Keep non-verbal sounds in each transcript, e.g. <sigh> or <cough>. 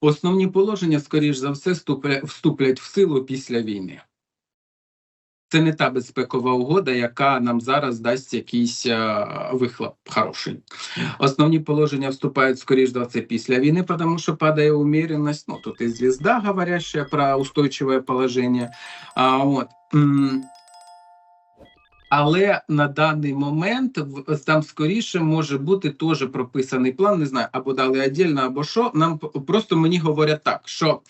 Основні положення, скоріш за все, вступлять в силу після війни. Це не та безпекова угода, яка нам зараз дасть якийсь е, вихлоп хороший. Основні положення вступають, скоріш за все, після війни, тому що падає умеренность. Ну, тут і звезда, говорящая про устойчивое положение. А, от. Але на даний момент там скоріше може бути теж прописаний план. Не знаю, або дали віддільно, або що. Нам просто мені говорять так, що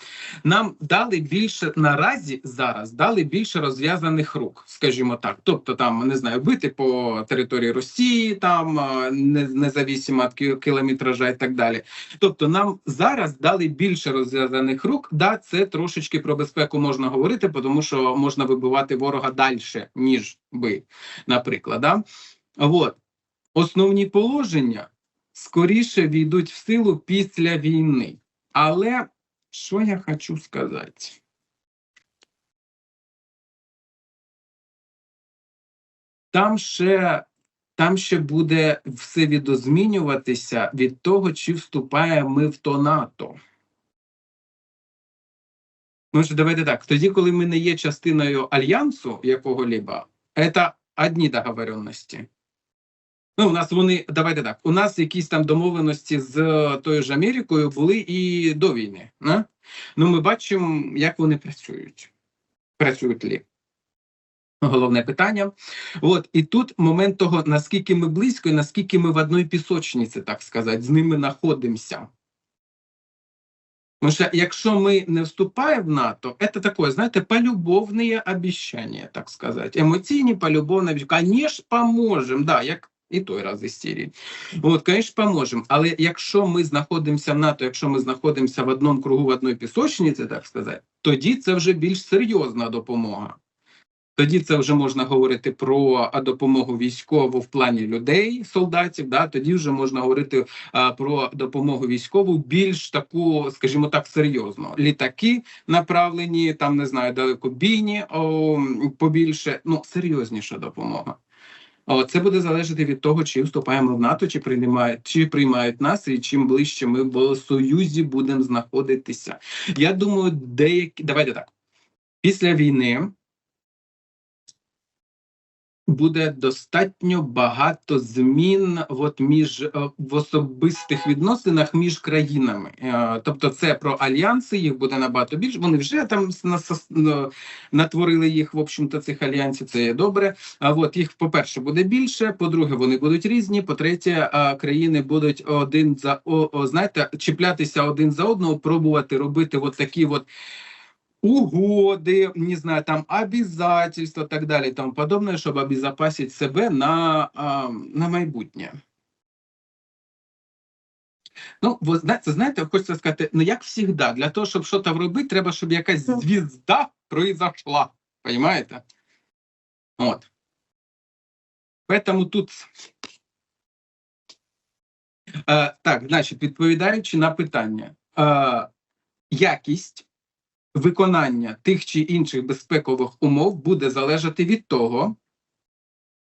нам дали більше наразі зараз дали більше розв'язаних рук, скажімо так. Тобто, там не знаю, бити по території Росії, там а, не, від кілометража і так далі. Тобто, нам зараз дали більше розв'язаних рук. Да, це трошечки про безпеку можна говорити, тому що можна вибивати ворога далі, ніж би, наприклад. Да? От. Основні положення скоріше війдуть в силу після війни. Але що я хочу сказати? Там ще, там ще буде все відозмінюватися від того, чи вступаємо ми в то НАТО. Ну, що давайте так. Тоді, коли ми не є частиною альянсу якого-либо, це одні договоренності. Ну, у нас вони, давайте так, у нас якісь там домовленості з тою ж Америкою були і до війни. Не? Ну, ми бачимо, як вони працюють. Працюють лі. Головне питання. От і тут момент того, наскільки ми близько, і наскільки ми в одній пісочниці, так сказати, з ними знаходимося. Тому що якщо ми не вступаємо в НАТО, це таке, знаєте, полюбовне обіцяння, так сказати. Емоційні полюбовне обіцяння. Конечно, поможемо, да, як і той раз із Сирії. От, звісно, поможемо. Але якщо ми знаходимося в НАТО, якщо ми знаходимося в одному кругу, в одній пісочниці, так сказати, тоді це вже більш серйозна допомога. Тоді це вже можна говорити про допомогу військову в плані людей, солдатів. Да, тоді вже можна говорити а, про допомогу військову більш таку, скажімо так, серйозно. Літаки направлені, там не знаю, далекобійні о, побільше. Ну серйозніша допомога. Це буде залежати від того, чи вступаємо в НАТО, чи приймають, чи приймають нас, і чим ближче ми в союзі будемо знаходитися. Я думаю, деякі давайте так. Після війни буде достатньо багато змін от між е, в особистих відносинах між країнами. Е, Тобто, це про альянси, їх буде набагато більше. Вони вже там е, натворили їх, в общем-то, цих альянсів. Це є добре. А от їх, по-перше, буде більше. По-друге, вони будуть різні. По-третє, країни будуть один за о, знаєте, чіплятися один за одного, пробувати робити от такі от угоди, не знаю, там обязательства, так далі, тому подобне, щоб обезопасити себе на, на майбутнє. Ну, ви знаєте, знаєте, хочеться сказати, ну як завжди, для того, щоб щось робити, треба, щоб якась звізда произошла. Понимаєте? От. Поэтому тут. Е, так, значить, відповідаючи на питання, е, якість виконання тих чи інших безпекових умов буде залежати від того,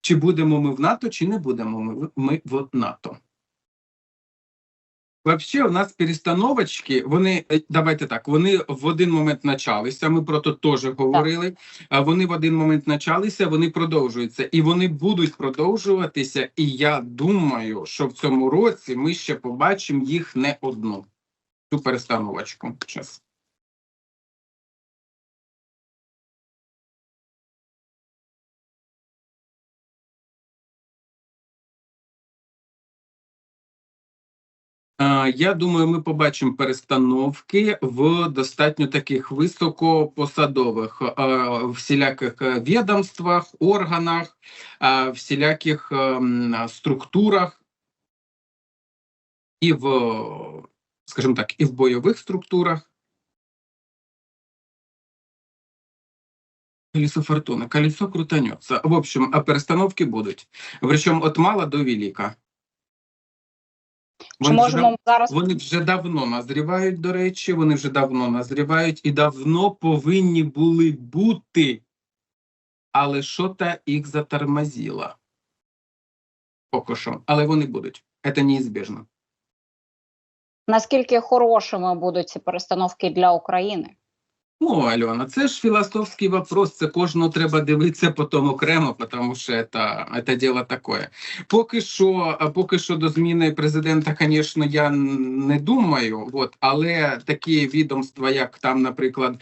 чи будемо ми в НАТО, чи не будемо ми, в- ми в НАТО. Вообще, у нас перестановочки, вони е, давайте так, вони в один момент почалися. Ми про то теж говорили. а Вони в один момент почалися, вони продовжуються, і вони будуть продовжуватися. І я думаю, що в цьому році ми ще побачимо їх не одну. Цю перестановочку. Щас. Я думаю, ми побачимо перестановки в достатньо таких високопосадових е, всіляких е, відомствах, органах, е, всіляких структурах і в, скажімо так, і в бойових структурах. Колесо фортуны, колесо крутанется. В общем, перестановки будуть. Причому от мала до велика. Чи Вони вже зараз Вони вже давно назрівають, до речі, вони вже давно назрівають і давно повинні були бути, але що та їх затормозило. Поки що. Але вони будуть. Це неізбіжно. Наскільки хорошими будуть ці перестановки для України? Ну, Альона, це ж філософський вопрос. Це кожного треба дивитися потім окремо, тому що це, це діло таке. Поки що, поки що до зміни президента, звісно, я не думаю. От, але такі відомства, як там, наприклад,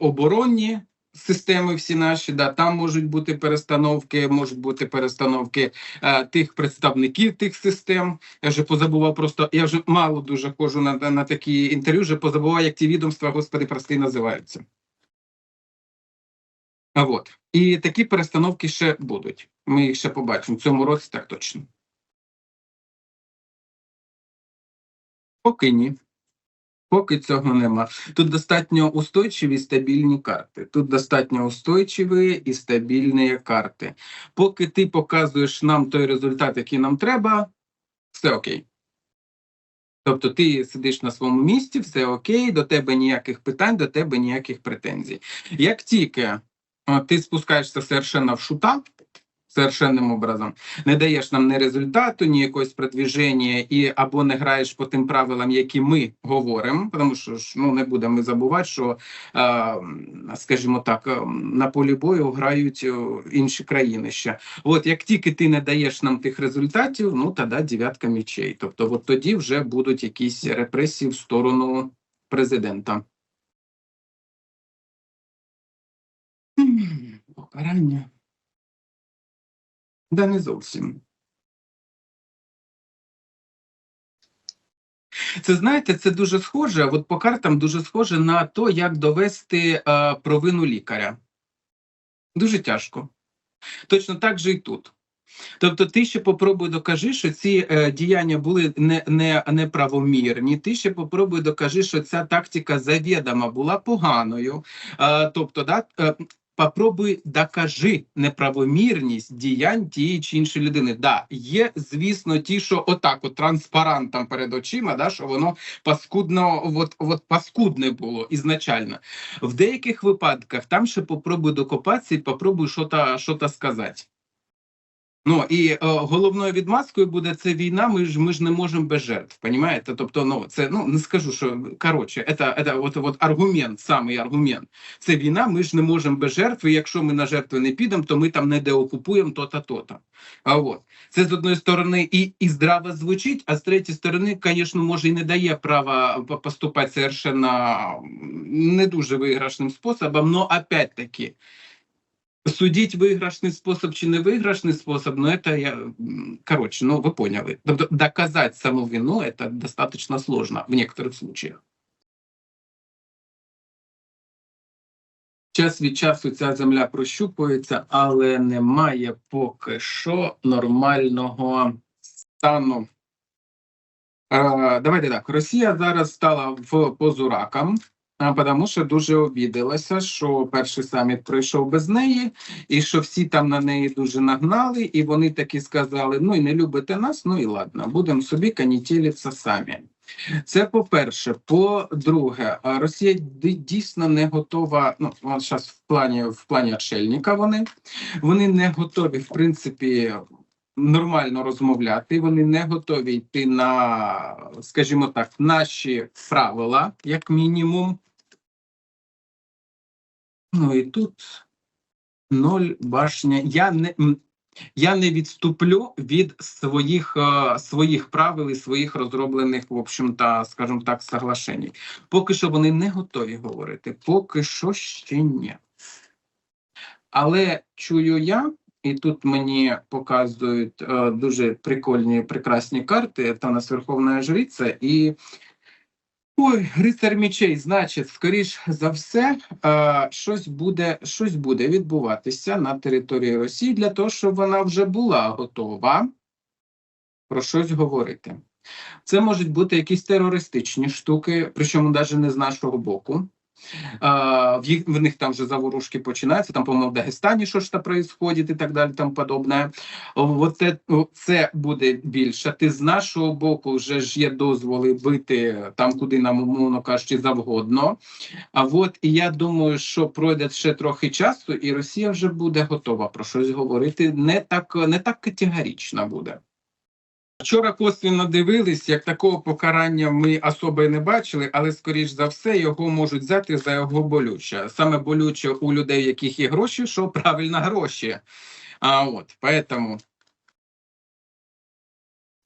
оборонні. Системи всі наші, да, там можуть бути перестановки, можуть бути перестановки е, тих представників тих систем. Я вже позабував просто, я вже мало дуже ходжу на, на такі інтерв'ю, вже позабував, як ті відомства, господи, прости, називаються. А от. І такі перестановки ще будуть. Ми їх ще побачимо в цьому році, так точно. Поки ні. Поки цього нема. Тут достатньо устойчиві стабільні карти. Тут достатньо устойчиві і стабільні карти. Поки ти показуєш нам той результат, який нам треба, все окей. Тобто ти сидиш на своєму місці, все окей, до тебе ніяких питань, до тебе ніяких претензій. Як тільки ти спускаєшся совершенно в шута, совершенним образом, не даєш нам ні результату, ні якогось продвіження, і або не граєш по тим правилам, які ми говоримо, тому що ж ну не будемо забувати, що скажімо так, на полі бою грають е, інші країни ще. От як тільки ти не даєш нам тих результатів, ну тоді дев'ятка мічей. Тобто, от тоді вже будуть якісь репресії в сторону президента. Покарання. Да не зовсім. Це знаєте, це дуже схоже. От по картам дуже схоже на то, як довести е, провину лікаря. Дуже тяжко. Точно так же і тут. Тобто, ти ще попробуй докажи, що ці е, діяння були не, не, неправомірні. Ти ще попробуй докажи, що ця тактика завідома була поганою. Е, тобто, да, е, попробуй докажи неправомірність діянь тієї чи іншої людини. Да, є, звісно, ті, що отак, от транспарантом перед очима, да, що воно паскудно, от, от паскудне було ізначально. В деяких випадках там ще попробуй докопатися і попробуй що-то сказати. Ну і е, головною відмазкою буде це війна. Ми ж ми ж не можемо без жертв. Понімаєте? Тобто, ну це ну не скажу, що коротше, це, це от, от аргумент, самий аргумент. Це війна. Ми ж не можемо без жертв. І якщо ми на жертви не підемо, то ми там не деокупуємо то-то, то-то. А от це з одної сторони і, і здраво звучить, а з третьої сторони, звісно, може і не дає права поступати совершенно не дуже виграшним способом, но опять-таки. Судить выигрышный способ чи не выигрышный способ, но это я, м, короче, ну вы поняли. Тобто доказать саму вину это достаточно сложно в некоторых случаях. Час від часу ця земля прощупується, але немає поки що нормального стану. Е, давайте так. Росія зараз стала в позуракам, а, тому що дуже обідалася, що перший саміт пройшов без неї, і що всі там на неї дуже нагнали, і вони таки сказали: ну і не любите нас, ну і ладно, будемо собі канітілитися самі. Це по-перше. По-друге, Росія дійсно не готова. Ну зараз в плані в плані отшельника вони, вони не готові, в принципі, нормально розмовляти. Вони не готові йти на, скажімо так, наші правила, як мінімум. Ну і тут ноль башня. Я не. Я не відступлю від своїх е, своїх правил і своїх розроблених, в общем-то, скажімо так, соглашень. Поки що вони не готові говорити, поки що ще ні. Але чую я, і тут мені показують е, дуже прикольні, прекрасні карти. Це у нас Верховна Жриця і. Ой, рицар мічей, значить, скоріш за все, е, щось буде, щось буде відбуватися на території Росії для того, щоб вона вже була готова про щось говорити. Це можуть бути якісь терористичні штуки, причому навіть не з нашого боку. В, їх, в них там вже заворушки починаються, там, по-моєму, в Дагестані щось там происходить і так далі, там подобне. О, Це, це буде більше. Ти з нашого боку вже ж є дозволи бити там, куди нам, умовно кажучи, завгодно. А от і я думаю, що пройде ще трохи часу, і Росія вже буде готова про щось говорити. Не так, не так категорично буде. Вчора косвенно дивились, як такого покарання ми особи не бачили, але скоріш за все його можуть взяти за його болюче. Саме болюче у людей, яких є гроші, що правильно гроші. А от поэтому,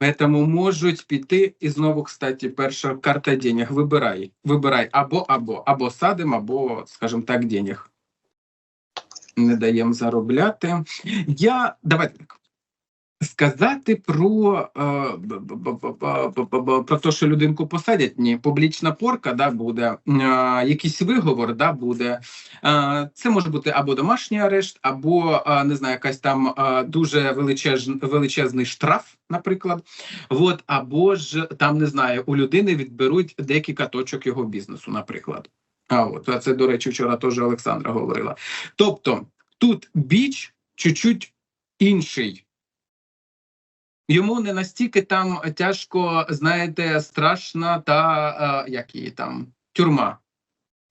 поэтому можуть піти і знову, кстати, перша карта денег. Вибирай. Вибирай або або або садим, або, скажімо так, денег. Не даємо заробляти. Я давайте так. Сказати про, е, про те, що людинку посадять, ні, публічна порка да, буде, е, якийсь виговор да, буде. Е, це може бути або домашній арешт, або не знаю, якась там дуже величез, величезний штраф, наприклад. От, або ж там не знаю, у людини відберуть декілька точок його бізнесу, наприклад. А от це, до речі, вчора теж Олександра говорила. Тобто тут біч чуть-чуть інший. Йому не настільки там тяжко, знаєте, страшна та е, як її там тюрма.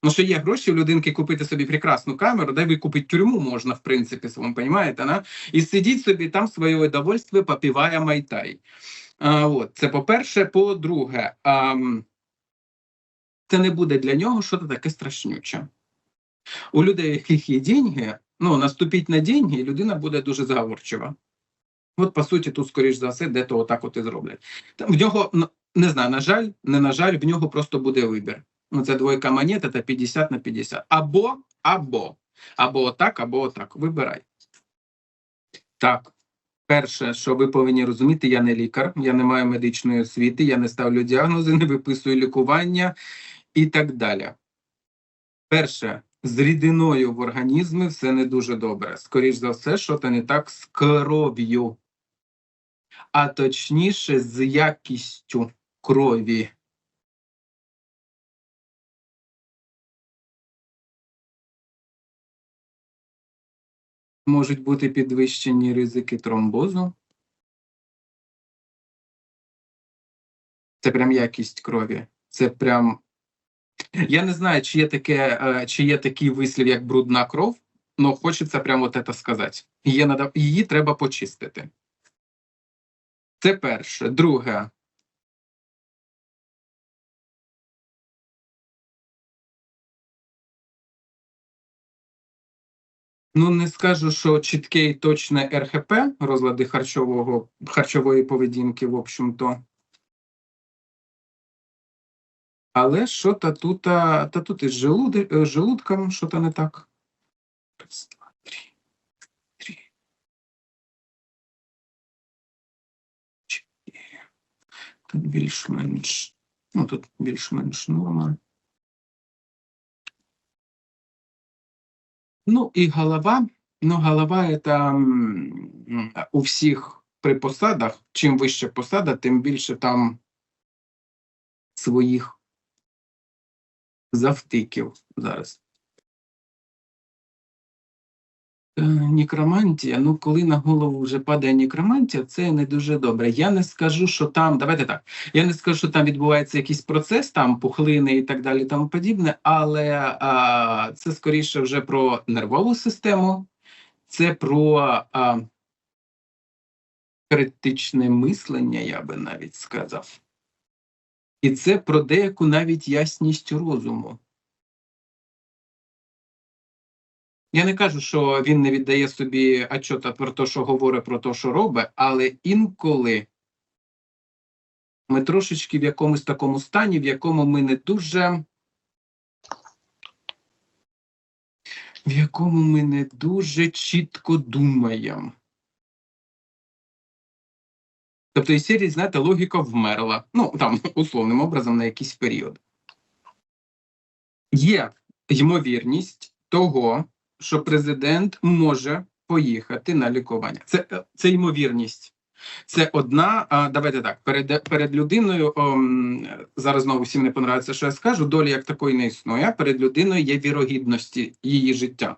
Ну, що є гроші у людинки купити собі прекрасну камеру, де ви купити тюрму можна, в принципі, ви розумієте, на? і сидіть собі там своє удовольствие, попиває майтай. А, от, це по-перше. По-друге, а, це не буде для нього щось таке страшнюче. У людей, яких є деньги, ну, наступіть на деньги, і людина буде дуже заговорчива. От, по суті, тут, скоріш за все, де то отак от і зроблять. Там, в нього, не знаю, на жаль, не на жаль, в нього просто буде вибір. Ну, це двойка монет, це 50 на 50. Або, або, або отак, або отак. Вибирай. Так. Перше, що ви повинні розуміти, я не лікар, я не маю медичної освіти, я не ставлю діагнози, не виписую лікування і так далі. Перше, з рідиною в організмі все не дуже добре. Скоріш за все, що то не так з кров'ю, а точніше, з якістю крові. Можуть бути підвищені ризики тромбозу. Це прям якість крові. Це прям. Я не знаю, чи є таке, е, чи є такий вислів, як брудна кров, але хочеться прямо от це сказати. Її, надо, її треба почистити. Це перше. Друге. Ну, не скажу, що чітке і точне РХП, розлади харчового, харчової поведінки, в общем-то. Але що та тут, та тут із е, желудком, що то не так. Раз, два, три, три. Чотири. Тут більш-менш, ну тут більш-менш норма. Ну і голова. Ну, голова це у всіх при посадах. Чим вища посада, тим більше там своїх завтиків зараз. Е, Нікромантія. Ну, коли на голову вже падає нікромантія, це не дуже добре. Я не скажу, що там, давайте так. Я не скажу, що там відбувається якийсь процес, там пухлини і так далі, тому подібне, але а, це скоріше вже про нервову систему, це про а, критичне мислення, я би навіть сказав. І це про деяку навіть ясність розуму. Я не кажу, що він не віддає собі отчота про те, що говорить, про те, що робить, але інколи ми трошечки в якомусь такому стані, в якому ми не дуже. В якому ми не дуже чітко думаємо. Тобто, із серії, знаєте, логіка вмерла. Ну, там, <laughs> условним образом, на якийсь період. Є ймовірність того, що президент може поїхати на лікування. Це, е, це ймовірність. Це одна. А, давайте так. Перед, перед людиною ом, зараз знову всім не понравиться, що я скажу. Долі як такої не існує. Перед людиною є вірогідності її життя.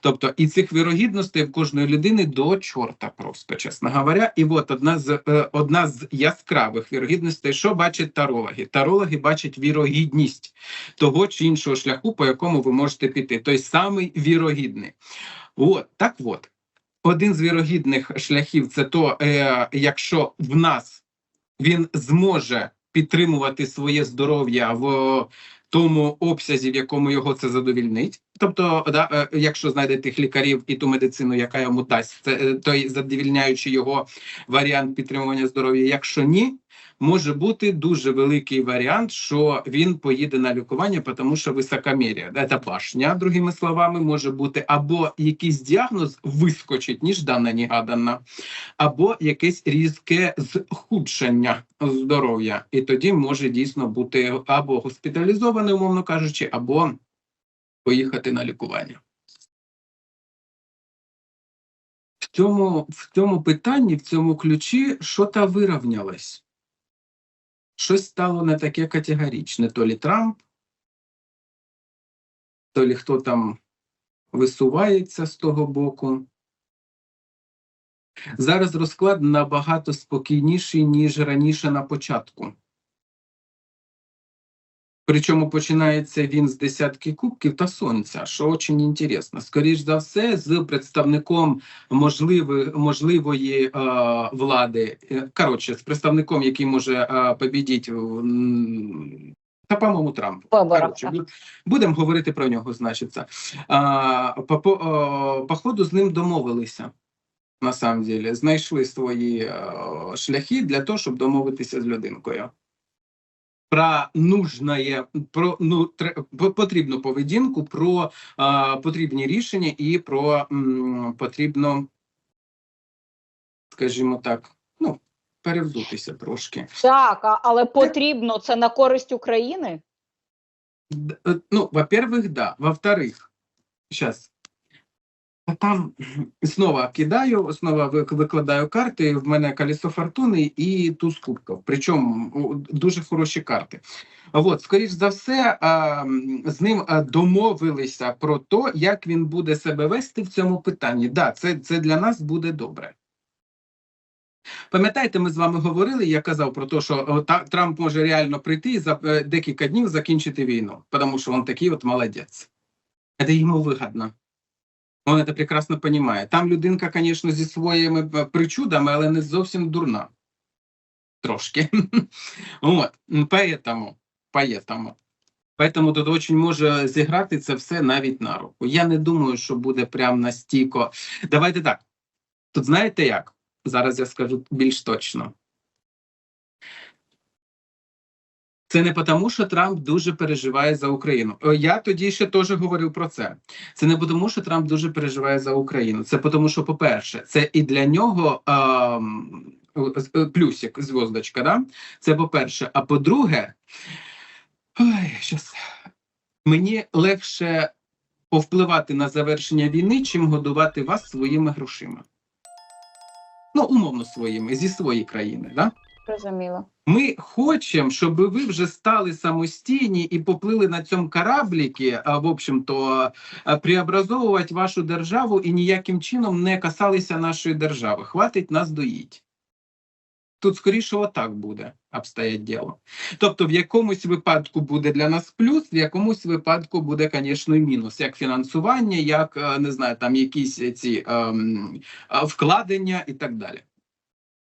Тобто, і цих вірогідностей в кожної людини до чорта просто, чесно говоря. І от одна з е, одна з яскравих вірогідностей, що бачать тарологи. Тарологи бачать вірогідність того чи іншого шляху, по якому ви можете піти. Той самий вірогідний. От так от. Один з вірогідних шляхів це то, е, якщо в нас він зможе підтримувати своє здоров'я в тому обсязі, в якому його це задовільнить. Тобто, да, е, якщо знайде тих лікарів і ту медицину, яка йому дасть, це е, той задовільняючи його варіант підтримування здоров'я. Якщо ні, може бути дуже великий варіант, що він поїде на лікування, тому що високомір'я. Це башня, другими словами, може бути або якийсь діагноз вискочить, ніждана, негадана, або якесь різке зхудшення здоров'я, і тоді може дійсно бути або госпіталізований, умовно кажучи, або поїхати на лікування. В цьому, в цьому питанні, в цьому ключі, що та вирівнялось. Щось стало не таке категорічне. То лі Трамп, то лі хто там висувається з того боку. Зараз розклад набагато спокійніший, ніж раніше на початку. Причому починається він з десятки кубків та сонця, що дуже інтересно. Скоріш за все, з представником можливої, можливої е, влади, е, коротше, з представником, який може е, побідіти, та, по-моєму, Трамп. Коротше, будемо говорити про нього, значиться. А, по, по, походу з ним домовилися. На самом деле, знайшли свої е, шляхи для того, щоб домовитися з людинкою Про нужне, про ну, тре- по- потрібну поведінку, про е, потрібні рішення і про м, потрібно, скажімо так, ну, перевзутися трошки. Так, а- але потрібно це на користь України? Д- э, Ну, во-первых, да. Во-вторых, сейчас. там снова кидаю, вик- викладаю карти. В мене колесо фортуни і туз кубків. Причому дуже хороші карти. От, скоріш за все, з ним домовилися про те, як він буде себе вести в цьому питанні. Да, це, це для нас буде добре. Пам'ятаєте, ми з вами говорили, я казав про те, що Трамп може реально прийти і за е, декілька днів закінчити війну, тому що він такий от молодець. Це йому вигідно. Він це прекрасно розуміє. Там людинка, звісно, зі своїми е, причудами, але не зовсім дурна. Трошки. <laughs> От, м, поэтому, поэтому. Поэтому тут очень може зіграти це все навіть на руку. Я не думаю, що буде прям настільки. Давайте так. Тут знаєте як? Зараз я скажу більш точно. Це не тому, що Трамп дуже переживає за Україну. Я тоді ще теж говорив про це. Це не тому, що Трамп дуже переживає за Україну. Це тому, що, по-перше, це і для нього ем, е, плюсик, зв'язочка, да? Це по-перше. А по-друге, ой, щас. мені легше повпливати на завершення війни, чим годувати вас своїми грошима. Ну, умовно своїми, зі своєї країни, да? Розуміло. Ми хочемо, щоб ви вже стали самостійні і поплили на цьому корабліки, в общем-то, преобразовувати вашу державу і ніяким чином не касалися нашої держави. Хватить нас доїть. Тут скоріше отак буде обстоять діло. Тобто, в якомусь випадку буде для нас плюс, в якомусь випадку буде, звісно, мінус, як фінансування, як е, не знаю, там якісь ці ем, е, вкладення і так далі.